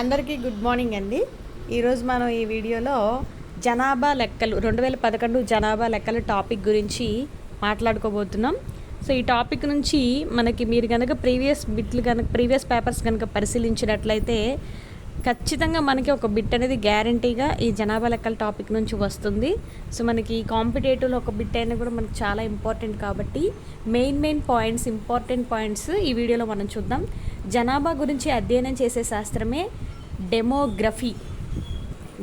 అందరికీ good morning అండి. ఈరోజు మనం ఈ వీడియోలో జనాభా లెక్కలు రెండు వేల పదకొండు జనాభా లెక్కల టాపిక్ గురించి మాట్లాడుకోబోతున్నాం. సో ఈ టాపిక్ నుంచి మనకి మీరు కనుక ప్రీవియస్ బిట్లు కనుక ప్రీవియస్ పేపర్స్ కనుక పరిశీలించినట్లయితే ఖచ్చితంగా మనకి ఒక బిట్ అనేది గ్యారంటీగా ఈ జనాభా లెక్కల టాపిక్ నుంచి వస్తుంది. సో మనకి ఈ కాంపిటేటివ్లో ఒక బిట్ అయినా కూడా మనకి చాలా ఇంపార్టెంట్ కాబట్టి main main points important points ఈ వీడియోలో మనం చూద్దాం. జనాభా గురించి అధ్యయనం చేసే శాస్త్రమే డెమోగ్రఫీ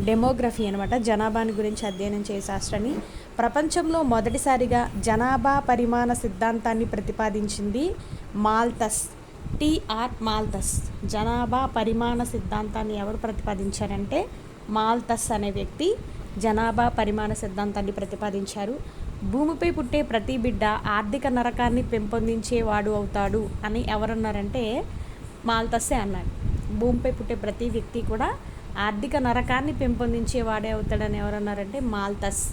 డెమోగ్రఫీ అనమాట జనాభాని గురించి అధ్యయనం చేసే శాస్త్రాన్ని. ప్రపంచంలో మొదటిసారిగా జనాభా పరిమాణ సిద్ధాంతాన్ని ప్రతిపాదించింది మాల్తస్ టిఆర్ మాల్తస్. జనాభా పరిమాణ సిద్ధాంతాన్ని ఎవరు ప్రతిపాదించారంటే మాల్తస్ అనే వ్యక్తి జనాభా పరిమాణ సిద్ధాంతాన్ని ప్రతిపాదించారు. భూమిపై పుట్టే ప్రతి బిడ్డ ఆర్థిక నరకాన్ని పెంపొందించేవాడు అవుతాడు అని ఎవరన్నారంటే మాల్తస్సే అన్నాడు భూమిపై పుట్టే ప్రతి వ్యక్తి కూడా ఆర్థిక నరకాన్ని పెంపొందించేవాడే అవుతాడని ఎవరన్నారంటే మాల్తస్.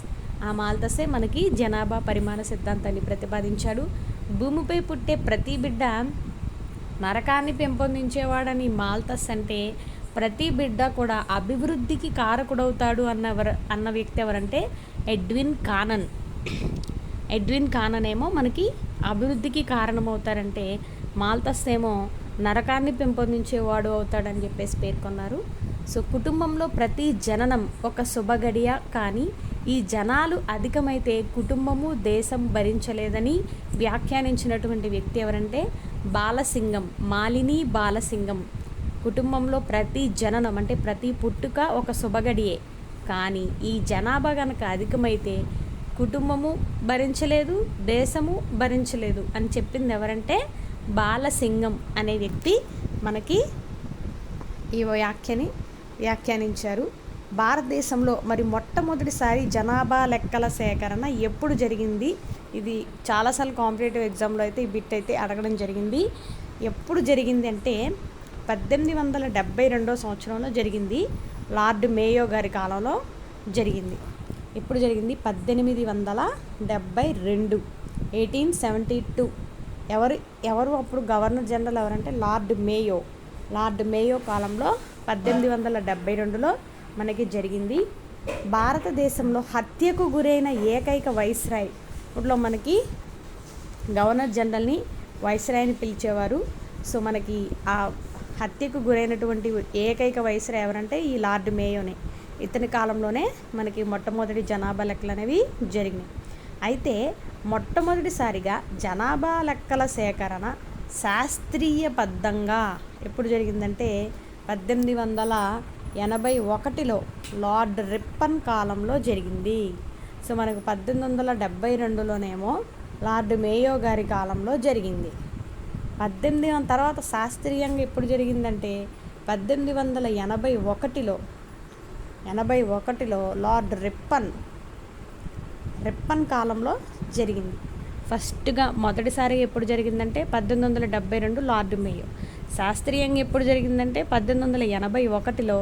ఆ మాల్తసే మనకి జనాభా పరిమాణ సిద్ధాంతాన్ని ప్రతిపాదించాడు. భూమిపై పుట్టే ప్రతి బిడ్డ నరకాన్ని పెంపొందించేవాడని మాల్తస్ అంటే ప్రతి బిడ్డ కూడా అభివృద్ధికి కారకుడవుతాడు అన్నవర అన్న వ్యక్తి ఎవరంటే ఎడ్విన్ కానన్. ఎడ్విన్ కానన్ ఏమో మనకి అభివృద్ధికి కారణమవుతారంటే మాల్తస్ ఏమో నరకాన్ని పెంపొందించేవాడు అవుతాడని చెప్పేసి పేర్కొన్నారు. సో కుటుంబంలో ప్రతి జననం ఒక శుభగడియ కానీ ఈ జనాలు అధికమైతే కుటుంబము దేశం భరించలేదని వ్యాఖ్యానించినటువంటి వ్యక్తి ఎవరంటే బాలసింగం మాలిని బాలసింగం. కుటుంబంలో ప్రతి జననం అంటే ప్రతి పుట్టుక ఒక శుభగడియే కానీ ఈ జనాభా కనుక అధికమైతే కుటుంబము భరించలేదు దేశము భరించలేదు అని చెప్పింది ఎవరంటే బాలసింగం అనే వ్యక్తి మనకి ఈ వ్యాఖ్యని వ్యాఖ్యానించారు. భారతదేశంలో మరి మొట్టమొదటిసారి జనాభా లెక్కల సేకరణ ఎప్పుడు జరిగింది? ఇది చాలాసార్లు కాంపిటేటివ్ ఎగ్జామ్లో అయితే ఈ బిట్ అయితే అడగడం జరిగింది. ఎప్పుడు జరిగింది అంటే పద్దెనిమిది వందల డెబ్బై రెండో సంవత్సరంలో జరిగింది. లార్డ్ మేయో గారి కాలంలో జరిగింది. ఎప్పుడు జరిగింది? పద్దెనిమిది వందల డెబ్బై రెండు ఎయిటీన్ సెవెంటీ టూ. ఎవరు ఎవరు అప్పుడు గవర్నర్ జనరల్ ఎవరంటే లార్డ్ మేయో. లార్డ్ మేయో కాలంలో పద్దెనిమిది వందల డెబ్బై రెండులో మనకి జరిగింది. భారతదేశంలో హత్యకు గురైన ఏకైక వైస్రాయ్ ఇప్పట్లో మనకి గవర్నర్ జనరల్ని వైస్రాయ్ని పిలిచేవారు. సో మనకి ఆ హత్యకు గురైనటువంటి ఏకైక వైస్రాయ్ ఎవరంటే ఈ లార్డ్ మేయోనే. ఇతని కాలంలోనే మనకి మొట్టమొదటి జనాభా లెక్కలు అనేవి జరిగినాయి. అయితే మొట్టమొదటిసారిగా జనాభా లెక్కల సేకరణ శాస్త్రీయబద్ధంగా ఎప్పుడు జరిగిందంటే పద్దెనిమిది వందల ఎనభై ఒకటిలో లార్డ్ రిప్పన్ కాలంలో జరిగింది. సో మనకు పద్దెనిమిది వందల డెబ్బై రెండులోనేమో లార్డ్ మేయో గారి కాలంలో జరిగింది. పద్దెనిమిది వం- తర్వాత శాస్త్రీయంగా ఎప్పుడు జరిగిందంటే పద్దెనిమిది వందల ఎనభై ఒకటిలో ఎనభై ఒకటిలో లార్డ్ రిప్పన్ రిప్పన్ కాలంలో జరిగింది. ఫస్ట్గా మొదటిసారి ఎప్పుడు జరిగిందంటే పద్దెనిమిది వందల డెబ్బై రెండు లార్డ్ మేయో. శాస్త్రీయంగా ఎప్పుడు జరిగిందంటే పద్దెనిమిది వందల ఎనభై ఒకటిలో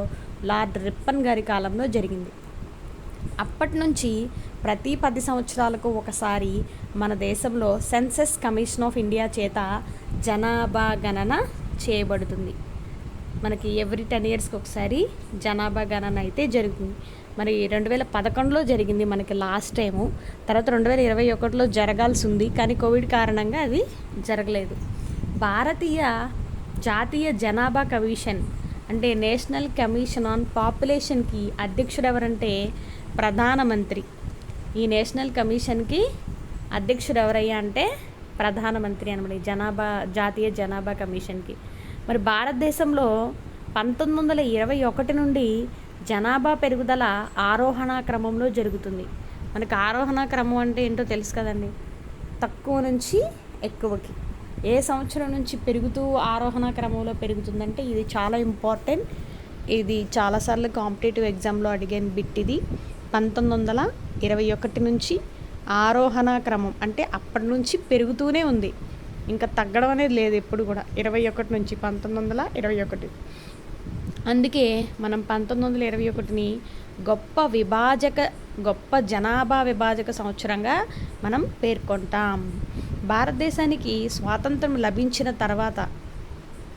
లార్డ్ రిప్పన్ గారి కాలంలో జరిగింది. అప్పటి నుంచి ప్రతి పది సంవత్సరాలకు ఒకసారి మన దేశంలో సెన్సెస్ కమిషన్ ఆఫ్ ఇండియా చేత జనాభా గణన చేయబడుతుంది. మనకి ఎవ్రీ టెన్ ఇయర్స్కి ఒకసారి జనాభా గణన అయితే జరుగుతుంది. మరి రెండు వేల పదకొండులో జరిగింది మనకి లాస్ట్ టైము. తర్వాత రెండు వేల ఇరవై ఒకటిలో జరగాల్సి ఉంది కానీ కోవిడ్ కారణంగా అది జరగలేదు. భారతీయ జాతీయ జనాభా కమిషన్ అంటే నేషనల్ కమిషన్ ఆన్ పాపులేషన్కి అధ్యక్షుడు ఎవరంటే ప్రధానమంత్రి. ఈ నేషనల్ కమిషన్కి అధ్యక్షుడు ఎవరయ్యా అంటే ప్రధానమంత్రి అనమాట ఈ జనాభా జాతీయ జనాభా కమిషన్కి. మరి భారతదేశంలో పంతొమ్మిది వందల ఇరవై ఒకటి నుండి జనాభా పెరుగుదల ఆరోహణ క్రమంలో జరుగుతుంది. మనకు ఆరోహణ క్రమం అంటే ఏంటో తెలుసు కదండి? తక్కువ నుంచి ఎక్కువకి. ఏ సంవత్సరం నుంచి పెరుగుతూ ఆరోహణ క్రమంలో పెరుగుతుందంటే ఇది చాలా ఇంపార్టెంట్. ఇది చాలాసార్లు కాంపిటేటివ్ ఎగ్జామ్లో అడిగిన బిట్ ఇది పంతొమ్మిది వందల ఇరవై ఒకటి నుంచి ఆరోహణ క్రమం అంటే అప్పటి నుంచి పెరుగుతూనే ఉంది. ఇంకా తగ్గడం అనేది లేదు ఎప్పుడు కూడా. ఇరవై ఒకటి నుంచి పంతొమ్మిది వందల ఇరవై ఒకటి. అందుకే మనం పంతొమ్మిది వందల ఇరవై ఒకటిని గొప్ప విభాజక గొప్ప జనాభా విభాజక సంవత్సరంగా మనం పేర్కొంటాం. భారతదేశానికి స్వాతంత్రం లభించిన తర్వాత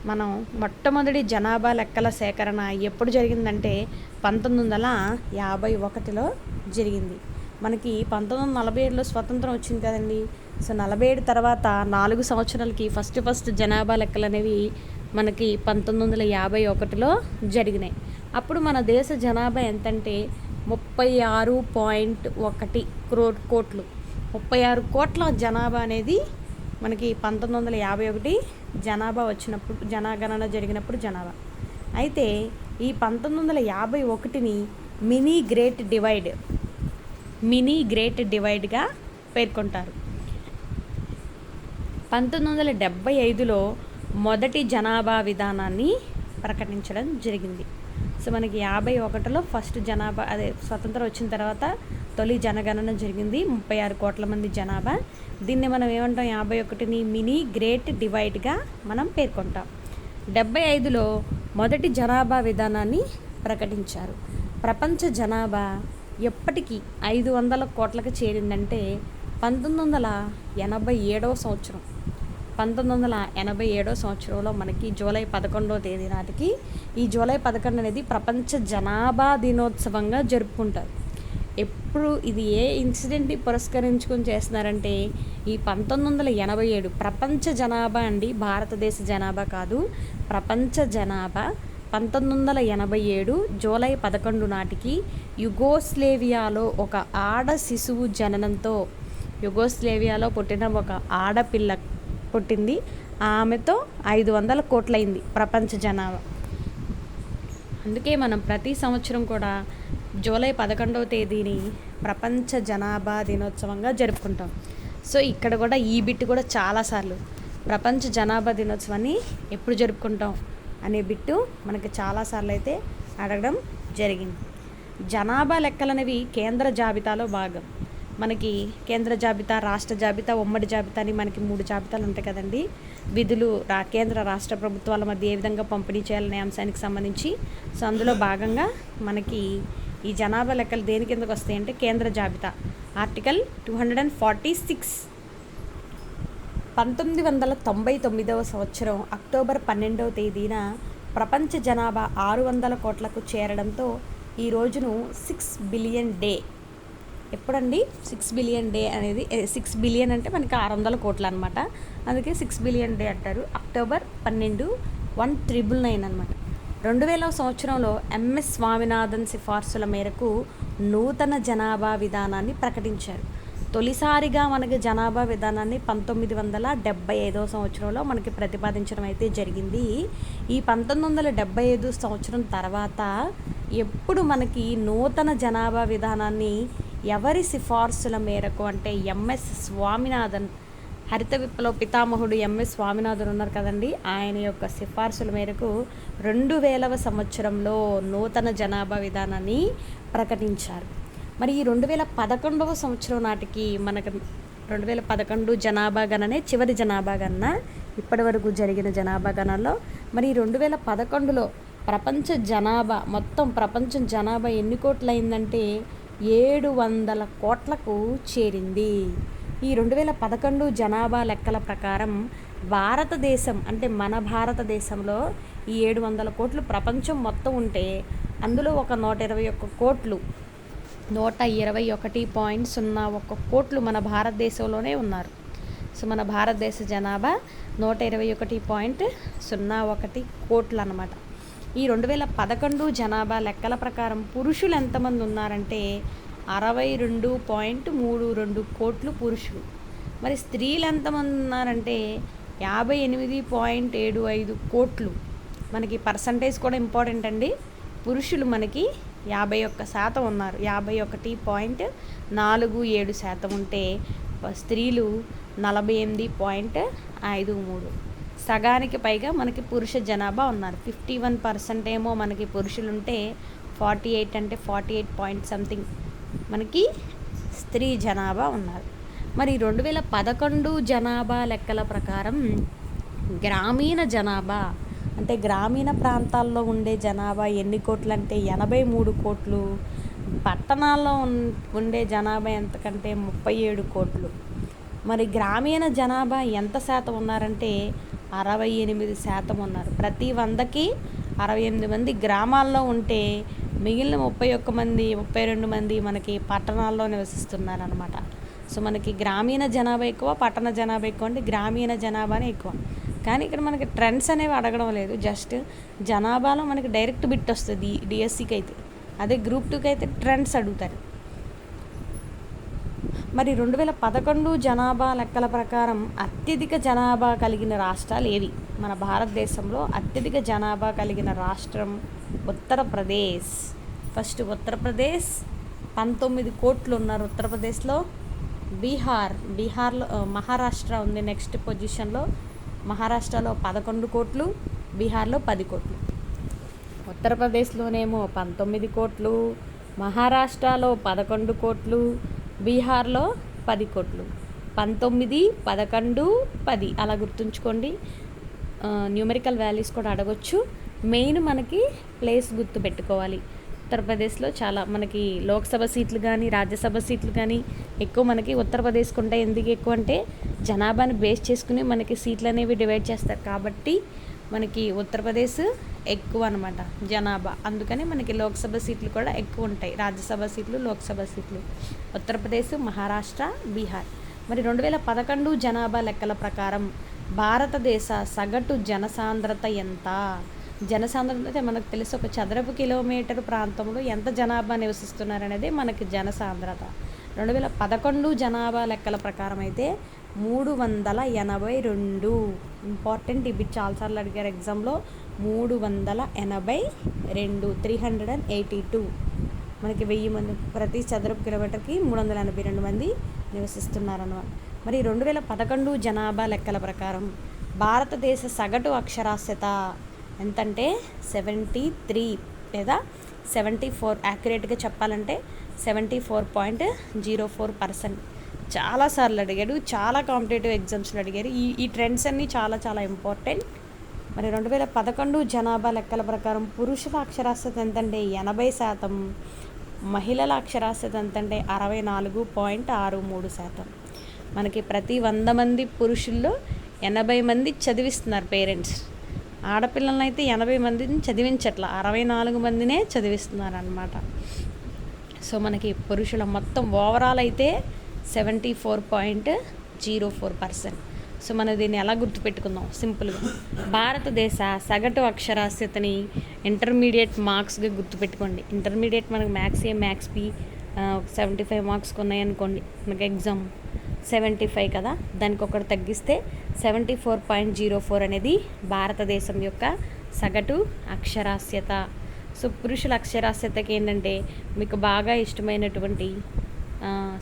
మనం మొట్టమొదటి జనాభా లెక్కల సేకరణ ఎప్పుడు జరిగిందంటే పంతొమ్మిది వందల యాభై ఒకటిలో జరిగింది. మనకి పంతొమ్మిది వందల నలభై ఏడులో స్వతంత్రం వచ్చింది కదండి. సో నలభై ఏడు తర్వాత నాలుగు సంవత్సరాలకి ఫస్ట్ ఫస్ట్ జనాభా లెక్కలు అనేవి మనకి పంతొమ్మిది వందల యాభై ఒకటిలో జరిగినాయి. అప్పుడు మన దేశ జనాభా ఎంతంటే ముప్పై ఆరు పాయింట్ ఒకటి క్రో కోట్లు. ముప్పై ఆరు కోట్ల జనాభా అనేది మనకి పంతొమ్మిది వందల యాభై ఒకటి జనాభా వచ్చినప్పుడు జనాగణన జరిగినప్పుడు జనాభా. అయితే ఈ పంతొమ్మిది వందల యాభై ఒకటిని mini great divide mini great డివైడ్గా పేర్కొంటారు. పంతొమ్మిది వందల డెబ్భై ఐదులో మొదటి జనాభా విధానాన్ని ప్రకటించడం జరిగింది. సో మనకి యాభై ఒకటిలో ఫస్ట్ జనాభా అదే స్వతంత్రం వచ్చిన తర్వాత తొలి జనగణన జరిగింది. ముప్పై ఆరు కోట్ల మంది జనాభా. దీన్ని మనం ఏమంటాం? యాభై ఒకటిని మినీ గ్రేట్ డివైడ్గా మనం పేర్కొంటాం. డెబ్బై ఐదులో మొదటి జనాభా విధానాన్ని ప్రకటించారు. ప్రపంచ జనాభా ఎప్పటికీ ఐదు వందల కోట్లకు చేరిందంటే పంతొమ్మిది వందల ఎనభై ఏడవ సంవత్సరం. పంతొమ్మిది వందల ఎనభై ఏడో సంవత్సరంలో మనకి జూలై పదకొండవ తేదీ నాటికి ఈ జూలై పదకొండు అనేది ప్రపంచ జనాభా దినోత్సవంగా జరుపుకుంటారు. ఎప్పుడు ఇది ఏ ఇన్సిడెంట్ని పురస్కరించుకొని చేస్తున్నారంటే ఈ పంతొమ్మిది వందల ఎనభై ఏడు ప్రపంచ జనాభా అండి భారతదేశ జనాభా కాదు ప్రపంచ జనాభా పంతొమ్మిది వందల ఎనభై ఏడు జూలై పదకొండు నాటికి యుగోస్లేవియాలో ఒక ఆడ శిశువు జననంతో యుగోస్లేవియాలో పుట్టిన ఒక ఆడపిల్ల పుట్టింది. ఆమెతో ఐదు వందల కోట్లయింది ప్రపంచ జనాభా. అందుకే మనం ప్రతి సంవత్సరం కూడా జూలై పదకొండవ తేదీని ప్రపంచ జనాభా దినోత్సవంగా జరుపుకుంటాం. సో ఇక్కడ కూడా ఈ బిట్ కూడా చాలాసార్లు ప్రపంచ జనాభా దినోత్సవాన్ని ఎప్పుడు జరుపుకుంటాం అనే బిట్టు మనకి చాలాసార్లు అయితే అడగడం జరిగింది. జనాభా లెక్కలనేవి కేంద్ర జాబితాలో భాగం. మనకి కేంద్ర జాబితా రాష్ట్ర జాబితా ఉమ్మడి జాబితా అని మనకి మూడు జాబితాలు ఉంటాయి కదండి. విధులు రా కేంద్ర రాష్ట్ర ప్రభుత్వాల మధ్య ఏ విధంగా పంపిణీ చేయాలనే అంశానికి సంబంధించి. సో అందులో భాగంగా మనకి ఈ జనాభా లెక్కలు దేని కిందకు వస్తాయి అంటే కేంద్ర జాబితా. Article two hundred and forty six. పంతొమ్మిది వందల తొంభై తొమ్మిదవ సంవత్సరం అక్టోబర్ పన్నెండవ తేదీన ప్రపంచ జనాభా ఆరు వందల కోట్లకు చేరడంతో ఈ రోజును సిక్స్ బిలియన్ డే. ఎప్పుడండి? సిక్స్ బిలియన్ డే అనేది సిక్స్ బిలియన్ అంటే మనకి ఆరు వందల కోట్లు అనమాట అందుకే సిక్స్ బిలియన్ డే అంటారు. అక్టోబర్ పన్నెండు వన్ ట్రిబుల్ నైన్ అనమాట. రెండు వేల సంవత్సరంలో ఎంఎస్ స్వామినాథన్ సిఫార్సుల మేరకు నూతన జనాభా విధానాన్ని ప్రకటించారు. తొలిసారిగా మనకి జనాభా విధానాన్ని పంతొమ్మిది వందల డెబ్బై ఐదవ సంవత్సరంలో మనకి ప్రతిపాదించడం అయితే జరిగింది. ఈ పంతొమ్మిది వందల డెబ్బై ఐదు సంవత్సరం తర్వాత ఎప్పుడు మనకి నూతన జనాభా విధానాన్ని ఎవరి సిఫార్సుల మేరకు అంటే ఎంఎస్ స్వామినాథన్ హరిత విప్లవ పితామహుడు ఎంఎస్ స్వామినాథన్ ఉన్నారు కదండి. ఆయన యొక్క సిఫార్సుల మేరకు రెండు వేలవ సంవత్సరంలో నూతన జనాభా విధానాన్ని ప్రకటించారు. మరి ఈ రెండు వేల పదకొండవ సంవత్సరం నాటికి మనకు రెండు వేల పదకొండు జనాభా గణనే చివరి జనాభా గణన ఇప్పటి వరకు జరిగిన జనాభా గణనలో. మరి రెండు వేల పదకొండులో ప్రపంచ జనాభా మొత్తం ప్రపంచం జనాభా ఎన్ని కోట్లయిందంటే ఏడు వందల కోట్లకు చేరింది. ఈ రెండు వేల పదకొండు జనాభా లెక్కల ప్రకారం భారతదేశం అంటే మన భారతదేశంలో ఈ ఏడు వందల కోట్లు ప్రపంచం మొత్తం ఉంటే అందులో ఒక నూట ఇరవై ఒక్క కోట్లు నూట ఇరవై ఒకటి పాయింట్ సున్నా ఒక్క కోట్లు మన భారతదేశంలోనే ఉన్నారు. సో మన భారతదేశ జనాభా నూట ఇరవై ఒకటి పాయింట్ సున్నా ఒకటి కోట్లు అనమాట ఈ రెండు వేల పదకొండు జనాభా లెక్కల ప్రకారం పురుషులు ఎంతమంది ఉన్నారంటే అరవై రెండు పాయింట్ మూడు రెండు కోట్లు పురుషులు. మరి స్త్రీలు ఎంతమంది ఉన్నారంటే యాభై ఎనిమిది పాయింట్ ఏడు ఐదు కోట్లు. మనకి పర్సంటేజ్ కూడా ఇంపార్టెంట్ అండి. పురుషులు మనకి యాభై ఒక్క శాతం ఉన్నారు. యాభై ఒకటి పాయింట్ నాలుగు ఏడు శాతం ఉంటే స్త్రీలు నలభై ఎనిమిది పాయింట్ ఐదు మూడు. సగానికి పైగా మనకి పురుష జనాభా ఉన్నారు. ఫిఫ్టీ వన్ పర్సెంట్ ఏమో మనకి పురుషులు ఉంటే ఫార్టీ ఎయిట్ అంటే ఫార్టీ ఎయిట్ పాయింట్ సంథింగ్. మనకి స్త్రీ జనాభా ఉన్నారు. మరి రెండు వేల పదకొండు జనాభా లెక్కల ప్రకారం గ్రామీణ జనాభా అంటే గ్రామీణ ప్రాంతాల్లో ఉండే జనాభా ఎన్ని కోట్లు అంటే ఎనభై మూడు కోట్లు పట్టణాల్లో ఉండే జనాభా ఎంతకంటే ముప్పై ఏడు కోట్లు. మరి గ్రామీణ జనాభా ఎంత శాతం ఉన్నారంటే అరవై ఎనిమిది శాతం ఉన్నారు. ప్రతి వందకి అరవై ఎనిమిది మంది గ్రామాల్లో ఉంటే మిగిలిన ముప్పై ఒక్క మంది ముప్పై రెండు మంది మనకి పట్టణాల్లో నివసిస్తున్నారనమాట సో మనకి గ్రామీణ జనాభా ఎక్కువ పట్టణ జనాభా ఎక్కువ అంటే గ్రామీణ జనాభానే ఎక్కువ. కానీ ఇక్కడ మనకి ట్రెండ్స్ అనేవి అడగడం లేదు జస్ట్ జనాభాలో మనకి డైరెక్ట్ బిట్ వస్తుంది డిఎస్సికి అయితే. అదే గ్రూప్ టూకి అయితే ట్రెండ్స్ అడుగుతారు. మరి రెండు వేల పదకొండు జనాభా లెక్కల ప్రకారం అత్యధిక జనాభా కలిగిన రాష్ట్రాలు ఏవి? మన భారతదేశంలో అత్యధిక జనాభా కలిగిన రాష్ట్రం ఉత్తరప్రదేశ్. ఫస్ట్ ఉత్తరప్రదేశ్ పంతొమ్మిది కోట్లు ఉన్నారు ఉత్తరప్రదేశ్లో బీహార్. బీహార్లో మహారాష్ట్ర ఉంది నెక్స్ట్ పొజిషన్లో. మహారాష్ట్రలో పదకొండు కోట్లు బీహార్లో పది కోట్లు. ఉత్తరప్రదేశ్లోనేమో పంతొమ్మిది కోట్లు మహారాష్ట్రలో పదకొండు కోట్లు బీహార్లో పది కోట్లు. పంతొమ్మిది పదకొండు పది. అలా గుర్తుంచుకోండి. న్యూమరికల్ వాల్యూస్ కూడా అడగొచ్చు. మెయిన్ మనకి ప్లేస్ గుర్తు పెట్టుకోవాలి ఉత్తరప్రదేశ్లో చాలా మనకి లోక్సభ సీట్లు కానీ రాజ్యసభ సీట్లు కానీ ఎక్కువ మనకి ఉత్తరప్రదేశ్కి ఉంటాయి. ఎందుకు ఎక్కువ అంటే జనాభాని బేస్ చేసుకుని మనకి సీట్లు అనేవి డివైడ్ చేస్తారు. కాబట్టి మనకి ఉత్తరప్రదేశ్ ఎక్కువ అనమాట జనాభా. అందుకని మనకి లోక్సభ సీట్లు కూడా ఎక్కువ ఉంటాయి. రాజ్యసభ సీట్లు లోక్సభ సీట్లు. ఉత్తరప్రదేశ్ మహారాష్ట్ర బీహార్. మరి రెండు వేల పదకొండు జనాభా లెక్కల ప్రకారం భారతదేశ సగటు జనసాంద్రత ఎంత? జనసాంద్రత అయితే మనకు తెలుసు ఒక చదరపు కిలోమీటర్ ప్రాంతంలో ఎంత జనాభా నివసిస్తున్నారనేది మనకి జనసాంద్రత. రెండు వేల పదకొండు జనాభా లెక్కల ప్రకారం అయితే మూడు వందల ఎనభై రెండు. ఇంపార్టెంట్ ఇవి చాలాసార్లు అడిగారు ఎగ్జామ్లో మూడు వందల ఎనభై రెండు three hundred and eighty two మనకి వెయ్యి మంది ప్రతి చదరపు కిలోమీటర్కి మూడు వందల ఎనభై రెండు మంది నివసిస్తున్నారన్నమాట. మరి రెండు వేల పదకొండు జనాభా లెక్కల ప్రకారం భారతదేశ సగటు అక్షరాస్యత ఎంతంటే సెవెంటీ త్రీ లేదా సెవెంటీ ఫోర్ యాక్యురేట్గా చెప్పాలంటే seventy four point zero four percent. చాలాసార్లు అడిగాడు చాలా కాంపిటేటివ్ ఎగ్జామ్స్లో అడిగారు. ఈ ఈ ట్రెండ్స్ అన్నీ చాలా చాలా ఇంపార్టెంట్. మరి రెండు వేల పదకొండు జనాభా లెక్కల ప్రకారం పురుషుల అక్షరాస్యత ఎంతంటే ఎనభై శాతం మహిళల అక్షరాస్యత ఎంతంటే అరవై నాలుగు పాయింట్ ఆరు మూడు శాతం. మనకి ప్రతి వంద మంది పురుషుల్లో ఎనభై మంది చదివిస్తున్నారు పేరెంట్స్. ఆడపిల్లలను అయితే ఎనభై మందిని చదివించట్ల. అరవై నాలుగు మందినే చదివిస్తున్నారు అనమాట సో మనకి పురుషుల మొత్తం ఓవరాల్ అయితే seventy four point zero four percent so మనం దీన్ని ఎలా గుర్తుపెట్టుకుందాం? సింపుల్గా భారతదేశ సగటు అక్షరాస్యతని ఇంటర్మీడియట్ మార్క్స్గా గుర్తుపెట్టుకోండి. ఇంటర్మీడియట్ మనకు maths A maths B seventy five మార్క్స్కి ఉన్నాయనుకోండి మనకి ఎగ్జామ్ సెవెంటీ ఫైవ్ కదా? దానికి ఒకటి తగ్గిస్తే seventy four point zero four అనేది భారతదేశం యొక్క సగటు అక్షరాస్యత. సో పురుషుల అక్షరాస్యతకి ఏంటంటే మీకు బాగా ఇష్టమైనటువంటి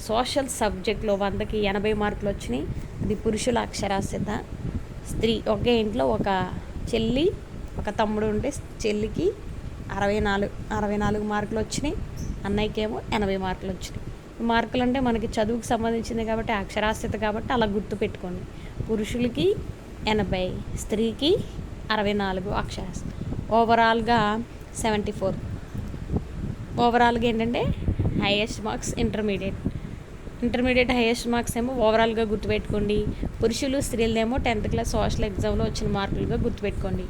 సోషల్ సబ్జెక్ట్లో వందకి ఎనభై మార్కులు వచ్చినాయి. అది పురుషుల అక్షరాస్యత. స్త్రీ ఒకే ఇంట్లో ఒక చెల్లి ఒక తమ్ముడు ఉంటే చెల్లికి అరవై నాలుగు అరవై నాలుగు మార్కులు వచ్చినాయి. అన్నయ్యకేమో ఎనభై మార్కులు వచ్చినాయి. మార్కులు అంటే మనకి చదువుకు సంబంధించింది కాబట్టి అక్షరాస్యత కాబట్టి అలా గుర్తు పెట్టుకోండి. పురుషులకి ఎనభై స్త్రీకి అరవై నాలుగు అక్షరాస్యత. ఓవరాల్గా సెవెంటీ ఫోర్ ఓవరాల్గా ఏంటంటే highest marks intermediate intermediate highest marks ఏమో ఓవరాల్గా గుర్తుపెట్టుకోండి పురుషులు స్త్రీలదేమో టెన్త్ క్లాస్ సోషల్ ఎగ్జామ్లో వచ్చిన మార్కులుగా గుర్తుపెట్టుకోండి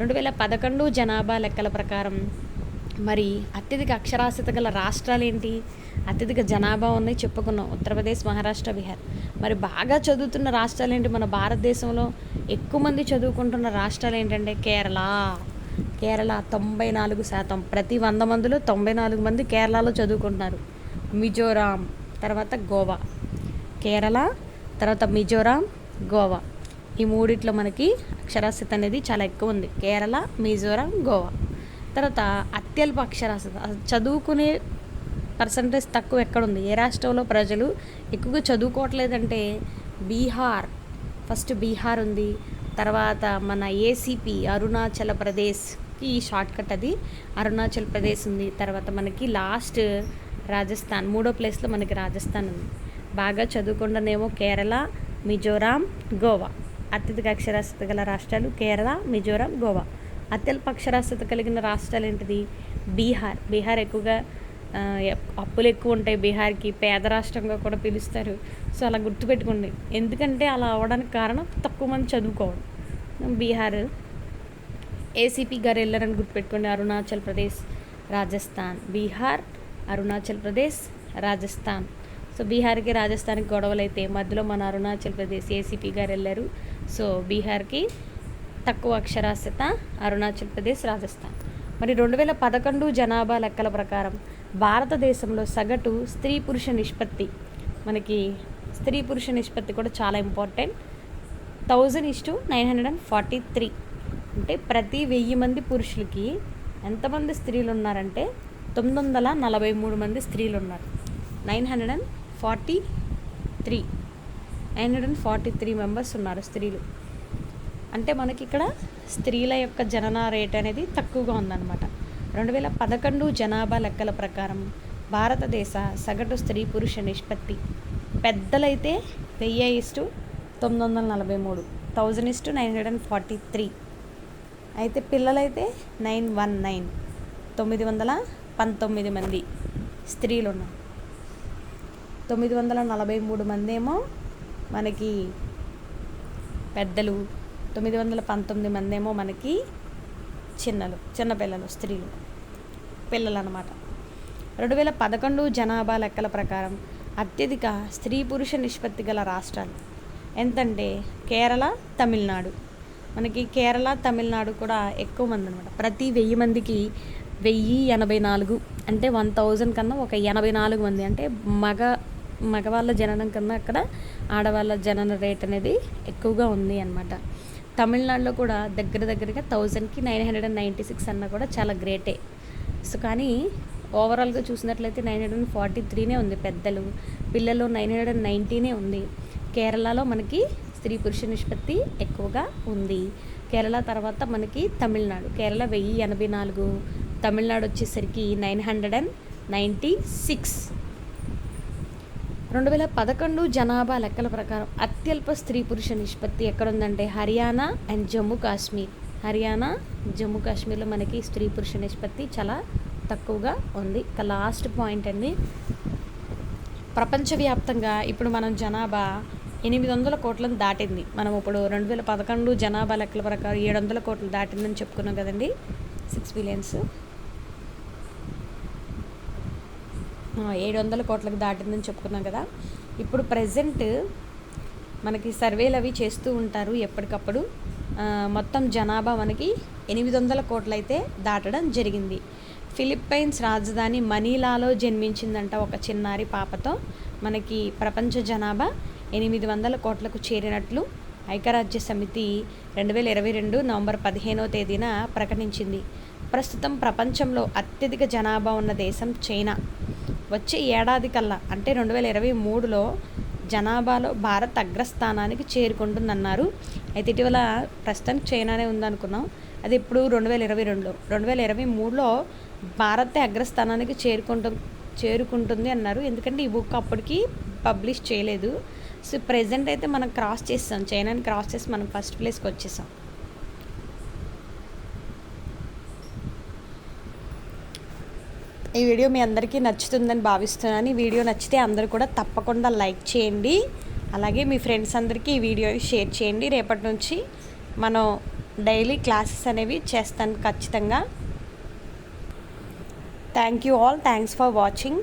రెండు వేల పదకొండు జనాభా లెక్కల ప్రకారం మరి అత్యధిక అక్షరాస్యత గల రాష్ట్రాలు ఏంటి? అత్యధిక జనాభా ఉన్నాయి చెప్పుకున్నాం. ఉత్తరప్రదేశ్ మహారాష్ట్ర బీహార్. మరి బాగా చదువుతున్న రాష్ట్రాలు ఏంటి మన భారతదేశంలో ఎక్కువ మంది చదువుకుంటున్న రాష్ట్రాలు ఏంటంటే కేరళ. కేరళ తొంభై నాలుగు శాతం ప్రతి వంద మందిలో తొంభై నాలుగు మంది కేరళలో చదువుకుంటున్నారు. మిజోరాం తర్వాత గోవా. కేరళ తర్వాత మిజోరాం గోవా. ఈ మూడిట్లో మనకి అక్షరాస్యత అనేది చాలా ఎక్కువ ఉంది. కేరళ మిజోరాం గోవా. తర్వాత అత్యల్ప అక్షరాస్యత. చదువుకునే పర్సంటేజ్ తక్కువ ఎక్కడుంది? ఏ రాష్ట్రంలో ప్రజలు ఎక్కువగా చదువుకోవట్లేదంటే బీహార్. ఫస్ట్ బీహార్ ఉంది. తర్వాత మన ఏసీపీ అరుణాచల్ ప్రదేశ్కి షార్ట్ కట్ అది. అరుణాచల్ ప్రదేశ్ ఉంది. తర్వాత మనకి లాస్ట్ రాజస్థాన్ మూడో ప్లేస్లో మనకి రాజస్థాన్ ఉంది. బాగా చదువుకుండానేమో కేరళ మిజోరాం గోవా. అత్యధిక అక్షరాస్యత గల రాష్ట్రాలు కేరళ మిజోరాం గోవా. అత్యల్ప అక్షరాస్యత కలిగిన రాష్ట్రాలు ఏంటిది బీహార్. బీహార్ ఎక్కువగా అప్పులు ఎక్కువ ఉంటాయి బీహార్కి పేద రాష్ట్రంగా కూడా పిలుస్తారు. సో అలా గుర్తుపెట్టుకోండి. ఎందుకంటే అలా అవ్వడానికి కారణం తక్కువ మంది చదువుకోవడం. బీహార్ ఏసీపీ గారు వెళ్ళారని గుర్తుపెట్టుకోండి. అరుణాచల్ ప్రదేశ్ రాజస్థాన్. బీహార్ అరుణాచల్ ప్రదేశ్ రాజస్థాన్. సో బీహార్కి రాజస్థాన్కి గొడవలు అయితే మధ్యలో మన అరుణాచల్ ప్రదేశ్ ఏసీపీ గారు వెళ్ళారు. సో బీహార్కి తక్కువ అక్షరాస్యత అరుణాచల్ ప్రదేశ్ రాజస్థాన్. మరి రెండు వేల పదకొండు జనాభా లెక్కల ప్రకారం భారతదేశంలో సగటు స్త్రీ పురుష నిష్పత్తి. మనకి స్త్రీ పురుష నిష్పత్తి కూడా చాలా important thousand is to nine hundred and forty three అంటే ప్రతి వెయ్యి మంది పురుషులకి ఎంతమంది స్త్రీలు ఉన్నారంటే తొమ్మిది వందల నలభై మూడు మంది స్త్రీలు ఉన్నారు. Nine hundred and forty three nine hundred and forty three members ఉన్నారు స్త్రీలు. అంటే మనకి ఇక్కడ స్త్రీల యొక్క జనన రేట్ అనేది తక్కువగా ఉందన్నమాట. రెండు వేల పదకొండు జనాభా లెక్కల ప్రకారం భారతదేశ సగటు స్త్రీ పురుష నిష్పత్తి. పెద్దలైతే వెయ్యి ఇస్టు తొమ్మిది వందల నలభై మూడు thousand is to nine hundred and forty three. అయితే పిల్లలైతే నైన్ వన్ నైన్ తొమ్మిది వందల పంతొమ్మిది మంది స్త్రీలు ఉన్నారు తొమ్మిది వందల నలభై మూడు మంది ఏమో మనకి పెద్దలు తొమ్మిది వందల పంతొమ్మిది మంది ఏమో మనకి చిన్నలు చిన్నపిల్లలు స్త్రీలు. పిల్లలు అనమాట రెండు వేల పదకొండు జనాభా లెక్కల ప్రకారం అత్యధిక స్త్రీ పురుష నిష్పత్తి గల రాష్ట్రాలు ఎంతంటే కేరళ తమిళనాడు. మనకి కేరళ తమిళనాడు కూడా ఎక్కువ మంది అనమాట ప్రతి వెయ్యి మందికి వెయ్యి ఎనభై నాలుగు అంటే వన్ థౌజండ్ కన్నా ఒక ఎనభై నాలుగు మంది. అంటే మగ మగవాళ్ళ జననం కన్నా అక్కడ ఆడవాళ్ళ జనన రేట్ అనేది ఎక్కువగా ఉంది అనమాట తమిళనాడులో కూడా దగ్గర దగ్గరగా థౌజండ్కి nine hundred and ninety six అన్న కూడా చాలా గ్రేటే. సో కానీ ఓవరాల్గా చూసినట్లయితే నైన్ హండ్రెడ్ అండ్ ఫార్టీ త్రీనే ఉంది పెద్దలు. పిల్లలు నైన్ హండ్రెడ్ అండ్ నైంటీనే ఉంది. కేరళలో మనకి స్త్రీ పురుష నిష్పత్తి ఎక్కువగా ఉంది. కేరళ తర్వాత మనకి తమిళనాడు. కేరళ వెయ్యి ఎనభై నాలుగు. తమిళనాడు వచ్చేసరికి nine hundred and ninety six. రెండు వేల పదకొండు జనాభా లెక్కల ప్రకారం అత్యల్ప స్త్రీ పురుష నిష్పత్తి ఎక్కడుందంటే హర్యానా అండ్ జమ్మూ కాశ్మీర్. హర్యానా జమ్మూ కాశ్మీర్లో మనకి స్త్రీ పురుష నిష్పత్తి చాలా తక్కువగా ఉంది. ఇక లాస్ట్ పాయింట్ అండి. ప్రపంచవ్యాప్తంగా ఇప్పుడు మనం జనాభా ఎనిమిది వందల కోట్లను దాటింది. మనం ఇప్పుడు రెండు వేల పదకొండు జనాభా లెక్కల ప్రకారం ఏడు వందల కోట్లు దాటిందని చెప్పుకున్నాం కదండి. సిక్స్ బిలియన్స్ ఏడు వందల కోట్లకు దాటిందని చెప్పుకున్నాం కదా. ఇప్పుడు ప్రజెంట్ మనకి సర్వేలు అవి చేస్తూ ఉంటారు ఎప్పటికప్పుడు. మొత్తం జనాభా మనకి ఎనిమిది వందల కోట్లయితే దాటడం జరిగింది. ఫిలిప్పైన్స్ రాజధాని మనీలాలో జన్మించిందంట ఒక చిన్నారి పాపతో. మనకి ప్రపంచ జనాభా ఎనిమిది వందల కోట్లకు చేరినట్లు ఐక్యరాజ్య సమితి రెండు వేల ఇరవై రెండు నవంబర్ పదిహేనవ తేదీన ప్రకటించింది. ప్రస్తుతం ప్రపంచంలో అత్యధిక జనాభా ఉన్న దేశం చైనా. వచ్చే ఏడాది కల్లా అంటే రెండు వేల ఇరవై మూడులో జనాభాలో భారత్ అగ్రస్థానానికి చేరుకుంటుందన్నారు. అయితే ఇటీవల ప్రస్తుతానికి చైనానే ఉందనుకున్నాం అది ఇప్పుడు రెండు వేల ఇరవై రెండులో రెండు వేల ఇరవై మూడులో భారత్ అగ్రస్థానానికి చేరుకుంటు చేరుకుంటుంది అన్నారు. ఎందుకంటే ఈ బుక్ అప్పటికి పబ్లిష్ చేయలేదు. సో ప్రజెంట్ అయితే మనం క్రాస్ చేస్తాం చైనాని క్రాస్ చేసి మనం ఫస్ట్ ప్లేస్కి వచ్చేసాం. ఈ వీడియో మీ అందరికీ నచ్చుతుందని భావిస్తున్నాను. ఈ వీడియో నచ్చితే అందరూ కూడా తప్పకుండా లైక్ చేయండి. అలాగే మీ ఫ్రెండ్స్ అందరికీ ఈ వీడియో షేర్ చేయండి. రేపటి నుంచి మనం డైలీ క్లాసెస్ అనేవి చేస్తాను ఖచ్చితంగా. Thank you all. Thanks for watching.